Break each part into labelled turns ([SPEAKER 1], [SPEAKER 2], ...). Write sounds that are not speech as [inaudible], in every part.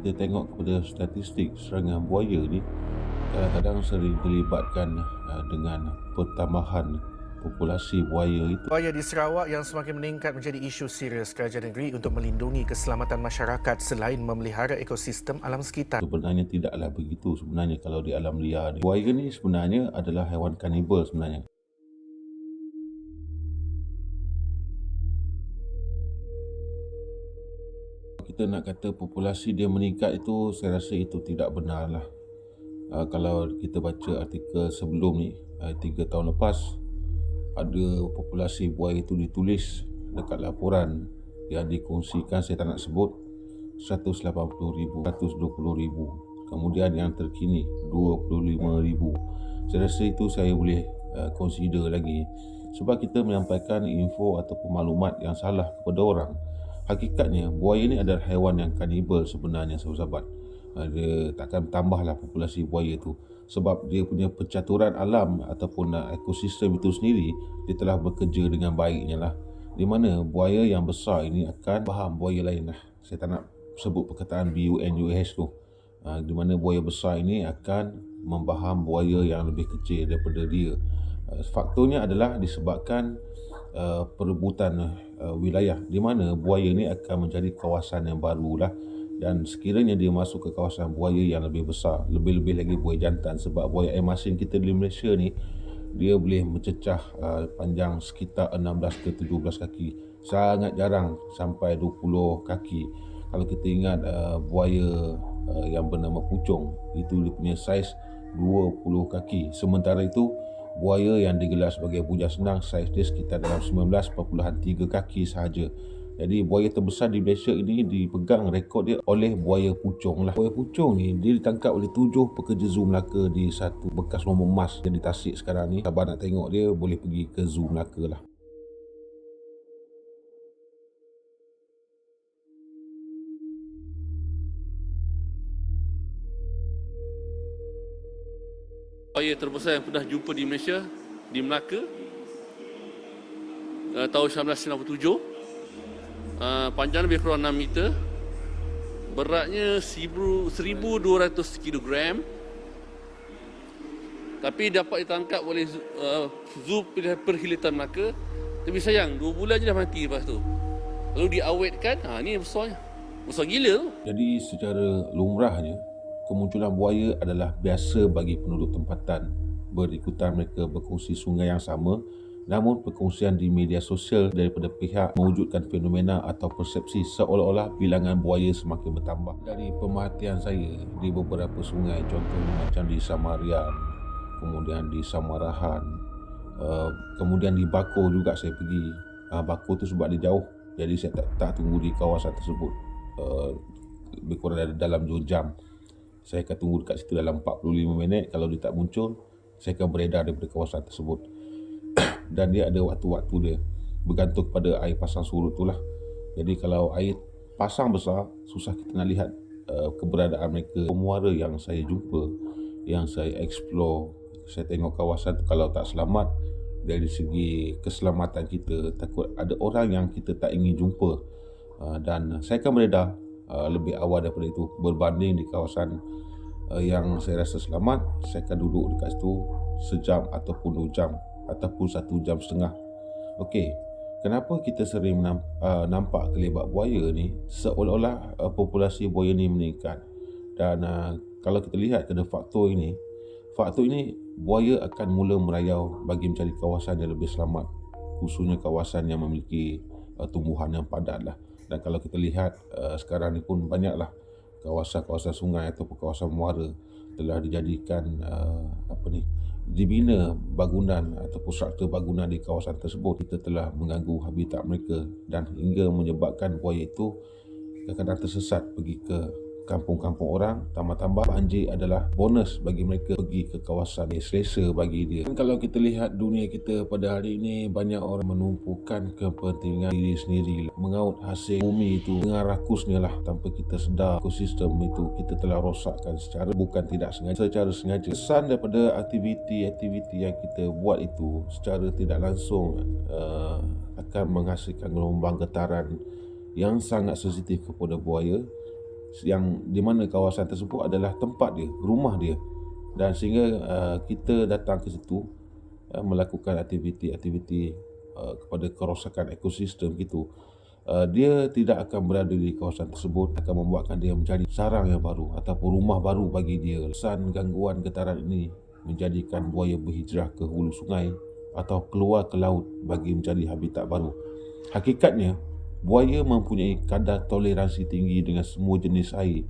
[SPEAKER 1] kita tengok kepada statistik serangan buaya ni kadang-kadang sering dilibatkan uh, dengan pertambahan populasi buaya itu
[SPEAKER 2] Buaya di Sarawak yang semakin meningkat menjadi isu serius kerajaan negeri untuk melindungi keselamatan masyarakat selain memelihara ekosistem alam sekitar.
[SPEAKER 1] sebenarnya tidaklah begitu sebenarnya kalau di alam liar. Buaya ni sebenarnya adalah haiwan kanibal sebenarnya. Kita nak kata populasi dia meningkat itu saya rasa itu tidak benar lah. Uh, kalau kita baca artikel sebelum ni, uh, tiga tahun lepas, ada populasi buaya itu ditulis dekat laporan yang dikongsikan saya tak nak sebut 180,000, 120,000. Kemudian yang terkini 25,000. Saya rasa itu saya boleh uh, consider lagi sebab kita menyampaikan info ataupun maklumat yang salah kepada orang. Hakikatnya buaya ini adalah haiwan yang kanibal sebenarnya sahabat-sahabat. Uh, dia takkan tambahlah populasi buaya itu sebab dia punya pencaturan alam ataupun uh, ekosistem itu sendiri dia telah bekerja dengan baiknya lah. Di mana buaya yang besar ini akan faham buaya lain lah. Saya tak nak sebut perkataan BUNUS tu. Uh, di mana buaya besar ini akan membaham buaya yang lebih kecil daripada dia. Faktornya adalah disebabkan uh, perebutan uh, wilayah. Di mana buaya ini akan menjadi kawasan yang baru lah dan sekiranya dia masuk ke kawasan buaya yang lebih besar lebih-lebih lagi buaya jantan. Sebab buaya air masin kita di Malaysia ni dia boleh mencecah uh, panjang sekitar 16 ke 17 kaki. Sangat jarang sampai 20 kaki. Kalau kita ingat uh, buaya uh, yang bernama pucung itu dia punya saiz 20 kaki. Sementara itu buaya yang digelar sebagai buja senang saiz dia sekitar dalam 19.3 kaki sahaja jadi buaya terbesar di Malaysia ini dipegang rekod dia oleh buaya pucung lah. Buaya pucung ni dia ditangkap oleh tujuh pekerja zoo Melaka di satu bekas rumah emas yang di Tasik sekarang ni. Sabar nak tengok dia boleh pergi ke zoo Melaka lah.
[SPEAKER 3] Buaya terbesar yang pernah jumpa di Malaysia di Melaka uh, tahun 1997 uh, panjang lebih kurang 6 meter beratnya 1200 kg tapi dapat ditangkap oleh uh, zoo perkhidmatan Melaka. Tapi sayang 2 bulan je dah mati lepas tu. Lalu diawetkan ha, ni besarnya. Besar gila tu.
[SPEAKER 1] Jadi secara lumrahnya kemunculan buaya adalah biasa bagi penduduk tempatan berikutan mereka berkongsi sungai yang sama namun perkongsian di media sosial daripada pihak mewujudkan fenomena atau persepsi seolah-olah bilangan buaya semakin bertambah. Dari pemerhatian saya di beberapa sungai contohnya macam di Samarian, kemudian di Samarahan, uh, kemudian di Bako juga saya pergi. Uh, Bako tu sebab dia jauh jadi saya tak, tak tunggu di kawasan tersebut uh, lebih kurang dalam 2 jam. Saya akan tunggu dekat situ dalam 45 minit. Kalau dia tak muncul, saya akan beredar daripada kawasan tersebut. [coughs] Dan dia ada waktu-waktu dia. Bergantung kepada air pasang surut tu lah. Jadi kalau air pasang besar, susah kita nak lihat uh, keberadaan mereka. Pemuara yang saya jumpa, yang saya explore, saya tengok kawasan tu kalau tak selamat, dari segi keselamatan kita, takut ada orang yang kita tak ingin jumpa. Uh, dan saya akan beredar uh, lebih awal daripada itu. Berbanding di kawasan uh, yang saya rasa selamat saya akan duduk dekat situ sejam ataupun dua jam ataupun satu jam setengah. Okey, kenapa kita sering uh, nampak kelebat buaya ni? Seolah-olah uh, populasi buaya ni meningkat. Dan uh, kalau kita lihat kepada faktor ini faktor ini buaya akan mula merayau bagi mencari kawasan yang lebih selamat khususnya kawasan yang memiliki uh, tumbuhan yang padat lah dan kalau kita lihat uh, sekarang ni pun banyaklah kawasan-kawasan sungai ataupun kawasan muara telah dijadikan uh, apa ni dibina bangunan ataupun struktur bangunan di kawasan tersebut. Kita telah mengganggu habitat mereka dan hingga menyebabkan buaya itu kadang-kadang tersesat pergi ke kampung-kampung orang tambah-tambah banjir adalah bonus bagi mereka pergi ke kawasan yang selesa bagi dia. Dan kalau kita lihat dunia kita pada hari ini banyak orang menumpukan kepentingan diri sendiri mengaut hasil bumi itu dengan rakusnya lah tanpa kita sedar ekosistem itu kita telah rosakkan secara bukan tidak sengaja secara sengaja. Kesan daripada aktiviti-aktiviti yang kita buat itu secara tidak langsung uh, akan menghasilkan gelombang getaran yang sangat sensitif kepada buaya yang di mana kawasan tersebut adalah tempat dia, rumah dia. Dan sehingga uh, kita datang ke situ uh, melakukan aktiviti-aktiviti uh, kepada kerosakan ekosistem gitu. Uh, dia tidak akan berada di kawasan tersebut akan membuatkan dia mencari sarang yang baru ataupun rumah baru bagi dia. Kesan gangguan getaran ini menjadikan buaya berhijrah ke hulu sungai atau keluar ke laut bagi mencari habitat baru. Hakikatnya, buaya mempunyai kadar toleransi tinggi dengan semua jenis air,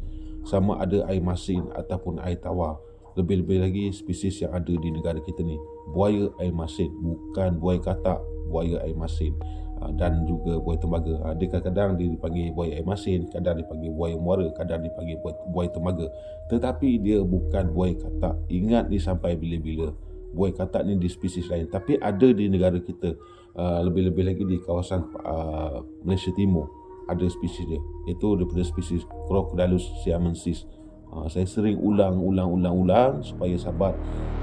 [SPEAKER 1] sama ada air masin ataupun air tawar. Lebih-lebih lagi spesies yang ada di negara kita ni. Buaya air masin, bukan buaya katak, buaya air masin. Ha, dan juga buaya tembaga. Ha, dia kadang-kadang dipanggil buaya air masin, kadang dipanggil buaya muara, kadang dipanggil buaya tembaga. Tetapi dia bukan buaya katak. Ingat ni sampai bila-bila. Buaya katak ni di spesies lain. Tapi ada di negara kita. Uh, lebih-lebih lagi di kawasan uh, Malaysia Timur. Ada spesies dia. Itu daripada spesies Crocodilus siamensis uh, saya sering ulang-ulang-ulang-ulang supaya sahabat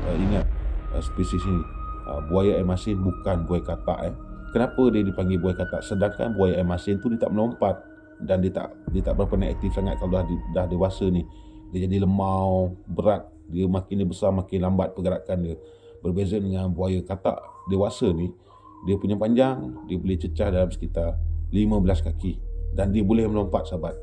[SPEAKER 1] uh, ingat uh, spesies ini. Uh, buaya air masin bukan buaya katak eh. Kenapa dia dipanggil buaya katak? Sedangkan buaya air masin tu dia tak melompat dan dia tak dia tak berapa aktif sangat kalau dah dah dewasa ni. Dia jadi lemau berat. Dia makin dia besar makin lambat pergerakan dia. Berbeza dengan buaya katak dewasa ni dia punya panjang dia boleh cecah dalam sekitar 15 kaki dan dia boleh melompat sahabat.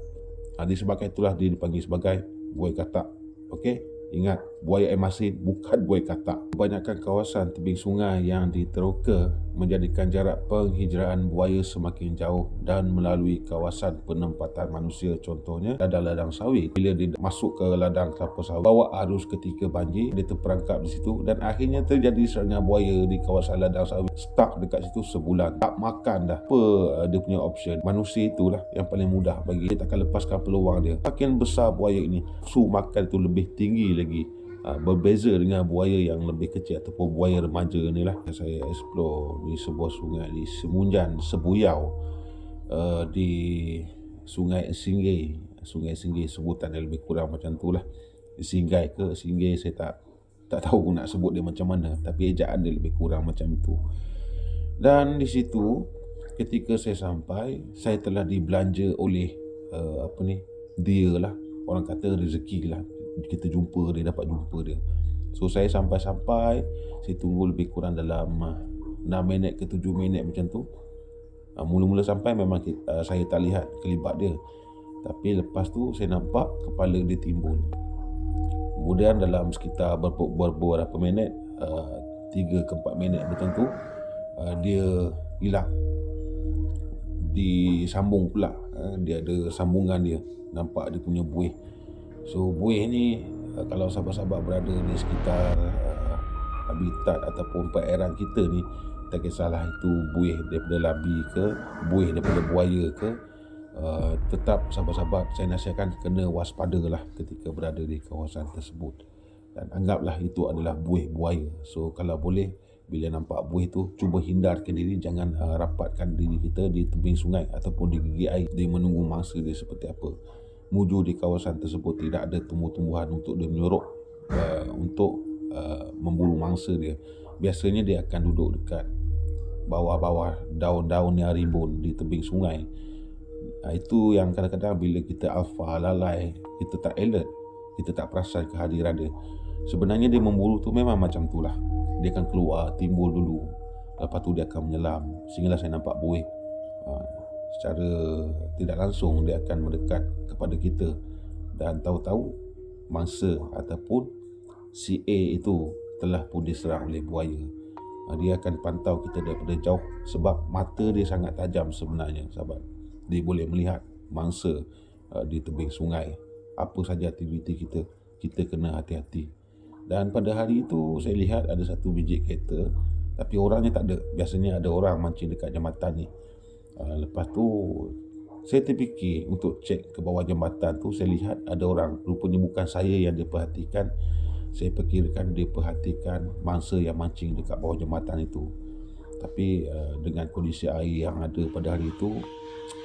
[SPEAKER 1] Ha, disebabkan itulah dia dipanggil sebagai buaya katak. Okey? Ingat, buaya air masin bukan buaya katak. Kebanyakan kawasan tebing sungai yang diteroka menjadikan jarak penghijraan buaya semakin jauh dan melalui kawasan penempatan manusia contohnya ladang-ladang sawit. Bila dia masuk ke ladang kelapa sawit, bawa arus ketika banjir, dia terperangkap di situ dan akhirnya terjadi serangan buaya di kawasan ladang sawit. Stuck dekat situ sebulan. Tak makan dah. Apa uh, dia punya option? Manusia itulah yang paling mudah bagi dia takkan lepaskan peluang dia. Makin besar buaya ini, su makan itu lebih tinggi lagi uh, berbeza dengan buaya yang lebih kecil ataupun buaya remaja ni lah. Saya explore di sebuah sungai di Semunjan Sebuyau uh, di Sungai Singgay Sungai Singgay sebutan dia lebih kurang macam tu lah. Singgay ke Singgay saya tak tak tahu nak sebut dia macam mana tapi ejaan dia lebih kurang macam itu dan di situ ketika saya sampai saya telah dibelanja oleh uh, apa ni dia lah. Orang kata rezeki lah kita jumpa dia dapat jumpa dia. So saya sampai-sampai saya tunggu lebih kurang dalam uh, 6 minit ke 7 minit macam tu. Uh, mula-mula sampai memang uh, saya tak lihat kelibat dia. Tapi lepas tu saya nampak kepala dia timbul. Kemudian dalam sekitar beberapa minit uh, 3 ke 4 minit macam tu dia hilang. Disambung pula dia ada sambungan dia. Nampak dia punya buih So buih ni uh, kalau sahabat-sahabat berada di sekitar uh, habitat ataupun perairan kita ni tak kisahlah itu buih daripada labi ke buih daripada buaya ke uh, tetap sahabat-sahabat saya nasihatkan kena waspada lah ketika berada di kawasan tersebut. Dan anggaplah itu adalah buih buaya. So kalau boleh bila nampak buih tu cuba hindarkan diri jangan uh, rapatkan diri kita di tebing sungai ataupun di gigi air. Dia menunggu mangsa dia seperti apa muju di kawasan tersebut tidak ada tumbuh-tumbuhan untuk dia menyorok uh, untuk uh, memburu mangsa dia. Biasanya dia akan duduk dekat bawah-bawah daun-daun yang rimbun di tebing sungai. Uh, itu yang kadang-kadang bila kita alfa lalai kita tak alert kita tak perasan kehadiran dia. Sebenarnya dia memburu tu memang macam tu lah dia akan keluar timbul dulu. Lepas tu dia akan menyelam. Sehinggalah saya nampak buih. Uh, secara tidak langsung dia akan mendekat kepada kita dan tahu-tahu mangsa ataupun si A itu telah pun diserang oleh buaya. Ha, dia akan pantau kita daripada jauh sebab mata dia sangat tajam sebenarnya sahabat. Dia boleh melihat mangsa uh, di tebing sungai. Apa saja aktiviti kita, kita kena hati-hati. Dan pada hari itu saya lihat ada satu biji kereta tapi orangnya tak ada. Biasanya ada orang mancing dekat jambatan ni. Uh, lepas tu saya terfikir untuk cek ke bawah jambatan tu saya lihat ada orang. Rupanya bukan saya yang dia perhatikan. Saya perkirakan dia perhatikan mangsa yang mancing dekat bawah jambatan itu. Tapi uh, dengan kondisi air yang ada pada hari itu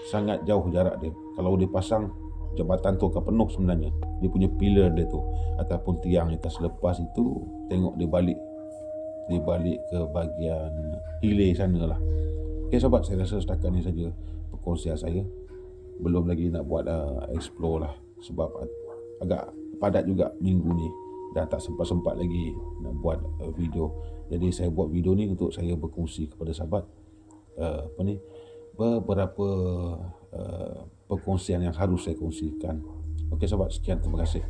[SPEAKER 1] sangat jauh jarak dia. Kalau dia pasang jambatan tu akan penuh sebenarnya. Dia punya pillar dia tu ataupun tiang yang selepas itu tengok dia balik dia balik ke bahagian hilir sana lah ok sahabat saya rasa setakat ni saja perkongsian saya belum lagi nak buat uh, explore lah sebab agak padat juga minggu ni dan tak sempat-sempat lagi nak buat uh, video. Jadi saya buat video ni untuk saya berkongsi kepada sahabat uh, apa ni beberapa uh, perkongsian yang harus saya kongsikan. Okey sahabat, sekian terima kasih.